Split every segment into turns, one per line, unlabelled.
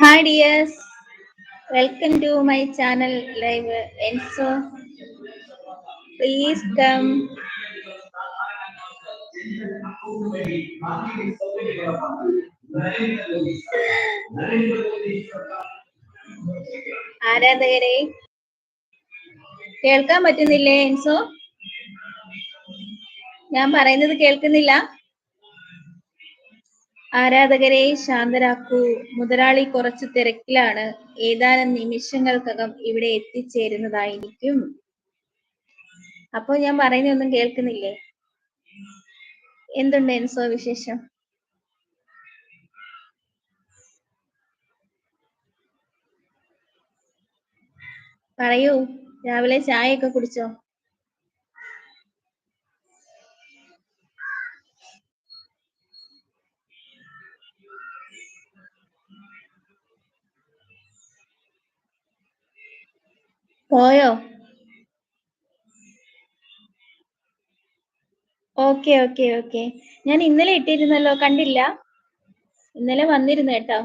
Hi dears, welcome to my channel live Enso. Please come. ആരാധകരെ കേൾക്കാൻ പറ്റുന്നില്ലേ Enzo ഞാൻ പറയുന്നത് കേൾക്കുന്നില്ല. ആരാധകരെ ശാന്തരാക്കൂ. മുതലാളി കുറച്ച് തിരക്കിലാണ്. ഏതാനും നിമിഷങ്ങൾക്കകം ഇവിടെ എത്തിച്ചേരുന്നതായിരിക്കും. അപ്പോ ഞാൻ പറയുന്നൊന്നും കേൾക്കുന്നില്ലേ? എന്തുണ്ട് എൻസോ വിശേഷം? പറയൂ. രാവിലെ ചായയൊക്കെ കുടിച്ചോ? പോയോ? Okay okay okay. ഞാൻ ഇന്നലെ ഇട്ടിരുന്നല്ലോ കണ്ടില്ല. ഇന്നലെ വന്നിരുന്നു കേട്ടോ.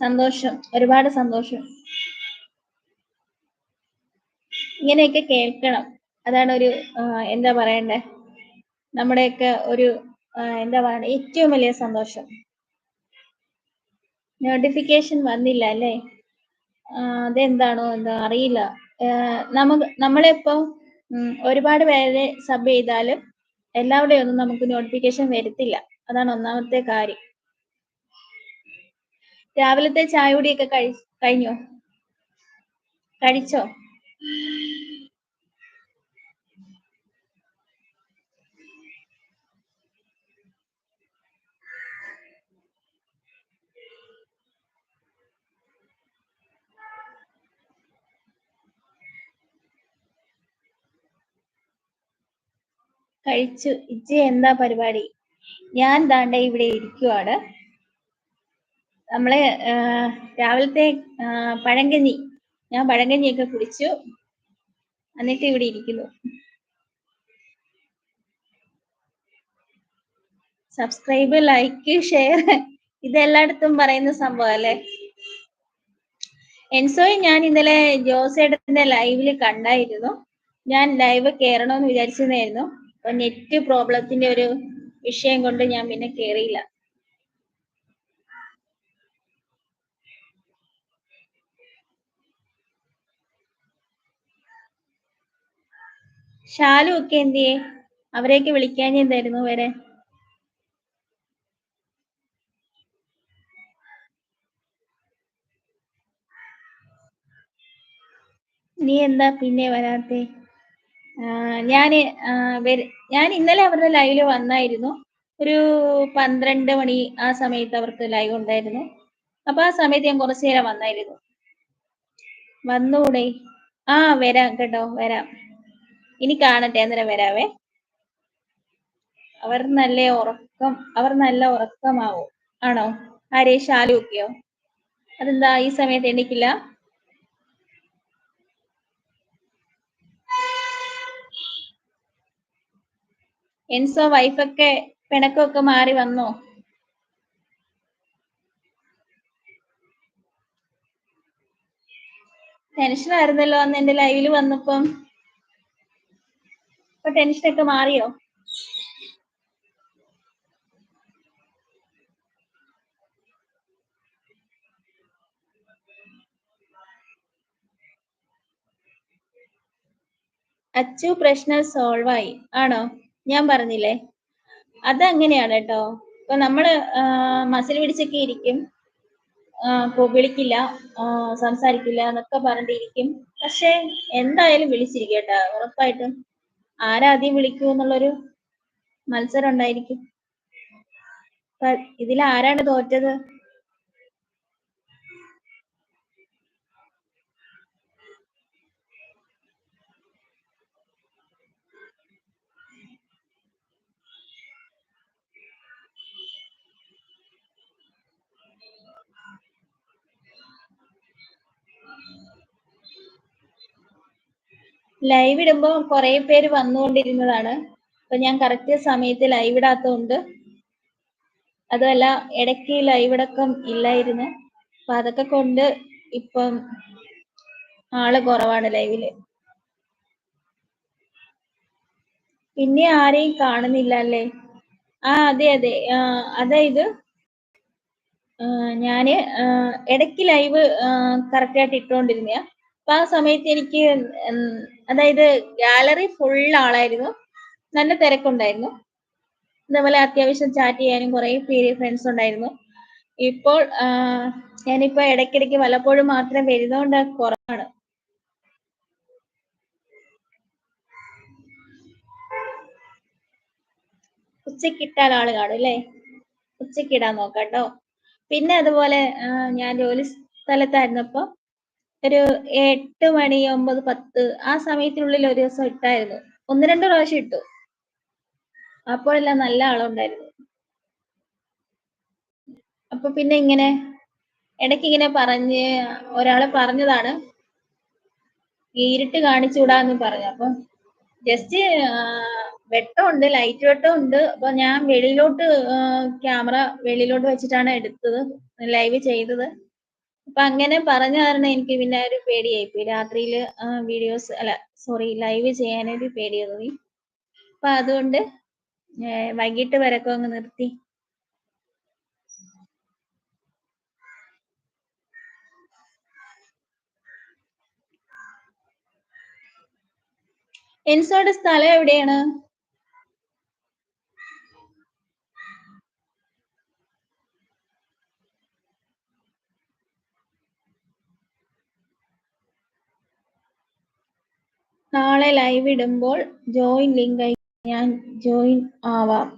സന്തോഷം ഒരുപാട് സന്തോഷം. ഇങ്ങനെയൊക്കെ കേൾക്കണം. അതാണ് ഒരു എന്താ പറയണ്ടേ? നമ്മുടെയൊക്കെ ഒരു എന്താ പറയണ്ടേ? ഏറ്റവും വലിയ സന്തോഷം. നോട്ടിഫിക്കേഷൻ വന്നില്ല അല്ലേ? അതെന്താണോ എന്താ അറിയില്ല. നമുക്ക് നമ്മളിപ്പോ ഒരുപാട് പേരെ സബ് ചെയ്താലും എല്ലാവരുടെയും ഒന്നും നമുക്ക് നോട്ടിഫിക്കേഷൻ വരത്തില്ല. അതാണ് ഒന്നാമത്തെ കാര്യം. രാവിലത്തെ ചായ കുടിയൊക്കെ കഴി കഴിഞ്ഞോ? കഴിച്ചോ? കഴിച്ചു. ഇജ്ജി എന്താ പരിപാടി? ഞാൻ താണ്ട ഇവിടെ ഇരിക്കുവാണ്. നമ്മളെ രാവിലത്തെ പഴങ്കഞ്ഞി. ഞാൻ പഴങ്കഞ്ഞിയൊക്കെ കുടിച്ചു. എന്നിട്ട് ഇവിടെ ഇരിക്കുന്നു. സബ്സ്ക്രൈബ് ലൈക്ക് ഷെയർ ഇതെല്ലായിടത്തും പറയുന്ന സംഭവം അല്ലേ? എൻസോയെ ഞാൻ ഇന്നലെ ജോസേട്ടന്റെ ലൈവിൽ കണ്ടായിരുന്നു. ഞാൻ ലൈവ് കയറണമെന്ന് വിചാരിച്ചിരുന്നായിരുന്നു. നെറ്റ് പ്രോബ്ലത്തിന്റെ ഒരു വിഷയം കൊണ്ട് ഞാൻ പിന്നെ കേറിയില്ല. ഷാലു ഒക്കെ എന്തിയേ? അവരെയൊക്കെ വിളിക്കാൻ എന്തായിരുന്നു വരെ? നീ എന്താ പിന്നെ വരാത്തെ? ഞാൻ ഞാൻ ഇന്നലെ അവരുടെ ലൈവിൽ വന്നായിരുന്നു. ഒരു പന്ത്രണ്ട് മണി ആ സമയത്ത് അവർക്ക് ലൈവ് ഉണ്ടായിരുന്നു. അപ്പൊ ആ സമയത്ത് ഞാൻ കുറച്ചു നേരം വന്നായിരുന്നു. വന്നൂടെ. ആ വരാം കേട്ടോ വരാം. ഇനി കാണട്ടെ അന്നേരം വരാവേ. അവർ നല്ല ഉറക്കം അവർ നല്ല ഉറക്കമാവും. ആണോ? ആരേ? ഷാലു ഒക്കെയോ? അതെന്താ ഈ സമയത്ത് എണ്ണിക്കില്ല എൻസോ വൈഫൊക്കെ പിണക്കമൊക്കെ മാറി വന്നോ? ടെൻഷൻ ആയിരുന്നല്ലോ അന്ന് എന്റെ ലൈവിൽ വന്നപ്പം. ഇപ്പൊ ടെൻഷനൊക്കെ മാറിയോ? അച്ചു പ്രശ്നം സോൾവായി ആണോ? ഞാൻ പറഞ്ഞില്ലേ? അതങ്ങനെയാണ് കേട്ടോ ഇപ്പൊ നമ്മൾ മസിൽ പിടിച്ചൊക്കെ ഇരിക്കും. വിളിക്കില്ല സംസാരിക്കില്ല എന്നൊക്കെ പറഞ്ഞിട്ടിരിക്കും പക്ഷെ എന്തായാലും വിളിച്ചിരിക്കും ഉറപ്പായിട്ടും ആരാദ്യം വിളിക്കൂ എന്നുള്ളൊരു മത്സരം ഉണ്ടായിരിക്കും. ഇതിൽ ആരാണ് തോറ്റത്? ലൈവ് ഇടുമ്പോൾ കുറെ പേര് വന്നുകൊണ്ടിരുന്നതാണ്. അപ്പൊ ഞാൻ കറക്റ്റ് സമയത്ത് ലൈവ് ഇടാത്തതുകൊണ്ട് അതുമല്ല ഇടയ്ക്ക് ലൈവ് അടക്കം ഇല്ലായിരുന്നു. അപ്പൊ അതൊക്കെ കൊണ്ട് ഇപ്പം ആൾ കുറവാണ് ലൈവിൽ പിന്നെ ആരെയും കാണുന്നില്ല അല്ലേ? ആ അതെ അതെ. അതായത് ഞാൻ ഇടയ്ക്ക് ലൈവ് കറക്റ്റ് ആയിട്ട് ഇട്ടുകൊണ്ടിരുന്ന അപ്പൊ ആ സമയത്ത് എനിക്ക് അതായത് ഗാലറി ഫുൾ ആളായിരുന്നു. നല്ല തിരക്കുണ്ടായിരുന്നു. അതേപോലെ അത്യാവശ്യം ചാറ്റ് ചെയ്യാനും കുറെ പേര് ഫ്രണ്ട്സ് ഉണ്ടായിരുന്നു. ഇപ്പോൾ ഞാനിപ്പോ ഇടയ്ക്കിടയ്ക്ക് വല്ലപ്പോഴും മാത്രം വരുന്നോണ്ട് കുറവാണ്. ഉച്ചക്കിട്ടാൽ ആൾ കാണും അല്ലേ? ഉച്ചക്കിടാൻ നോക്കാം നോക്കാട്ടോ പിന്നെ അതുപോലെ ഞാൻ ജോലി സ്ഥലത്തായിരുന്നപ്പോ ഒരു എട്ട് മണി ഒമ്പത് പത്ത് ആ സമയത്തിനുള്ളിൽ ഒരു ദിവസം ഇട്ടായിരുന്നു. ഒന്ന് രണ്ട് പ്രാവശ്യം ഇട്ടു. അപ്പോഴെല്ലാം നല്ല ആളുണ്ടായിരുന്നു അപ്പൊ പിന്നെ ഇങ്ങനെ ഇടയ്ക്ക് ഇങ്ങനെ പറഞ്ഞ് ഒരാൾ പറഞ്ഞതാണ്. ഇരുട്ട് കാണിച്ചുകൂടാന്ന് പറഞ്ഞു. അപ്പൊ ജസ്റ്റ് വെട്ടമുണ്ട് ലൈറ്റ് വെട്ടമുണ്ട്. അപ്പൊ ഞാൻ വെളിയിലോട്ട് ക്യാമറ വെളിയിലോട്ട് വെച്ചിട്ടാണ് എടുത്തത്. ലൈവ് ചെയ്തത്. അപ്പൊ അങ്ങനെ പറഞ്ഞ കാരണം എനിക്ക് പിന്നെ ഒരു പേടിയായി പോയി. രാത്രിയിൽ വീഡിയോസ് അല്ല സോറി ലൈവ് ചെയ്യാനൊരു പേടി തോന്നി അപ്പൊ അതുകൊണ്ട് വൈകിട്ട് വരക്കം അങ്ങ് നിർത്തി. എൻസോയുടെ സ്ഥലം എവിടെയാണ്? നാളെ ലൈവ് ഇടുമ്പോൾ ജോയിൻ ലിങ്ക് ഞാൻ ജോയിൻ ആവാം.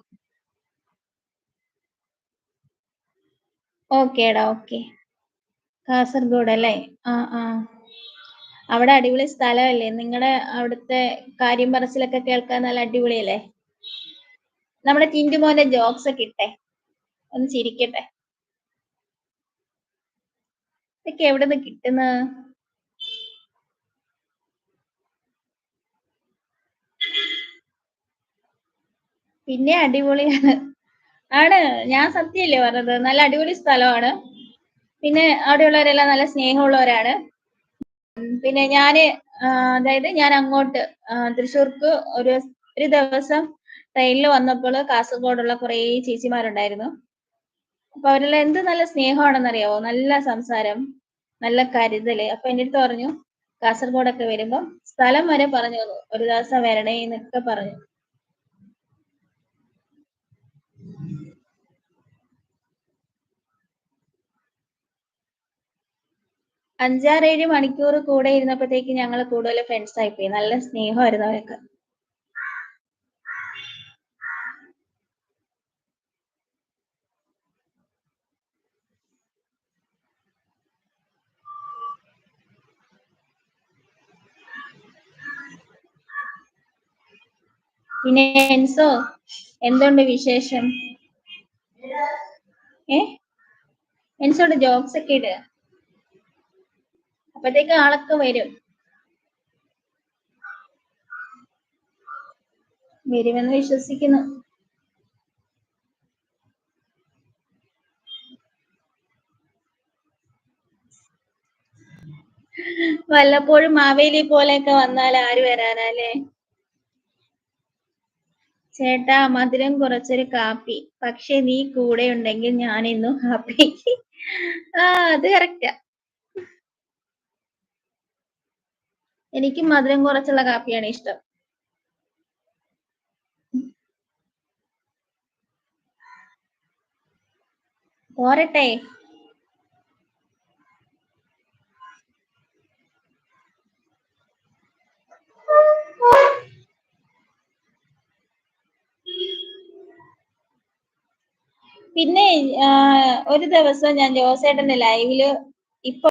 ഓക്കേടാ ഓക്കെ കാസർഗോഡ് അല്ലേ? ആ ആ. അവിടെ അടിപൊളി സ്ഥലമല്ലേ? നിങ്ങളുടെ അവിടുത്തെ കാര്യം പറച്ചിലൊക്കെ കേൾക്കാൻ നല്ല അടിപൊളിയല്ലേ? നമ്മുടെ ടിന്റുമോന്റെ ജോക്സ് ഒക്കെ ഇട്ടെ. ഒന്ന് ചിരിക്കട്ടെ. ഇതൊക്കെ എവിടെ നിന്ന് കിട്ടുന്നത് പിന്നെ അടിപൊളിയാണ്. ആണ് ഞാൻ സത്യല്ലേ പറഞ്ഞത്? നല്ല അടിപൊളി സ്ഥലമാണ്. പിന്നെ അവിടെയുള്ളവരെല്ലാം നല്ല സ്നേഹമുള്ളവരാണ്. പിന്നെ ഞാൻ അതായത് ഞാൻ അങ്ങോട്ട് തൃശ്ശൂർക്ക് ഒരു ഒരു ദിവസം ട്രെയിനിൽ വന്നപ്പോൾ കാസർഗോഡുള്ള കുറേ ചേച്ചിമാരുണ്ടായിരുന്നു. അപ്പൊ അവരെല്ലാം എന്ത് നല്ല സ്നേഹമാണെന്നറിയാവോ? നല്ല സംസാരം നല്ല കരുതൽ. അപ്പൊ എന്റെ അടുത്ത് പറഞ്ഞു കാസർഗോഡൊക്കെ വരുമ്പം സ്ഥലം വരെ പറഞ്ഞു ഒരു ദിവസം വരണേ എന്നൊക്കെ പറഞ്ഞു. അഞ്ചാറേഴ് മണിക്കൂർ കൂടെ ഇരുന്നപ്പോഴത്തേക്ക് ഞങ്ങൾ കൂടുതൽ ഫ്രണ്ട്സ് ആയിപ്പോയി നല്ല സ്നേഹമായിരുന്നു അവരൊക്കെ. പിന്നെ എൻസോ എന്തുണ്ട് വിശേഷം? ഏ? എൻസോടെ ജോബ്സ് ഒക്കെ ഇട്. അപ്പത്തേക്ക് ആളൊക്കെ വരും. വരുമെന്ന് വിശ്വസിക്കുന്നു. വല്ലപ്പോഴും മാവേലി പോലെയൊക്കെ വന്നാൽ ആര് വരാനല്ലേ? ചേട്ടാ മധുരം കുറച്ചൊരു കാപ്പി. പക്ഷെ നീ കൂടെ ഉണ്ടെങ്കിൽ ഞാൻ ഇന്നും ഹാപ്പി ആ അത് കറക്റ്റാ എനിക്ക് മധുരം കുറച്ചുള്ള കാപ്പിയാണ് ഇഷ്ടം. പോരട്ടെ. പിന്നെ ഒരു ദിവസം ഞാൻ ജോസേട്ടന്റെ ലൈവിൽ ഇപ്പൊ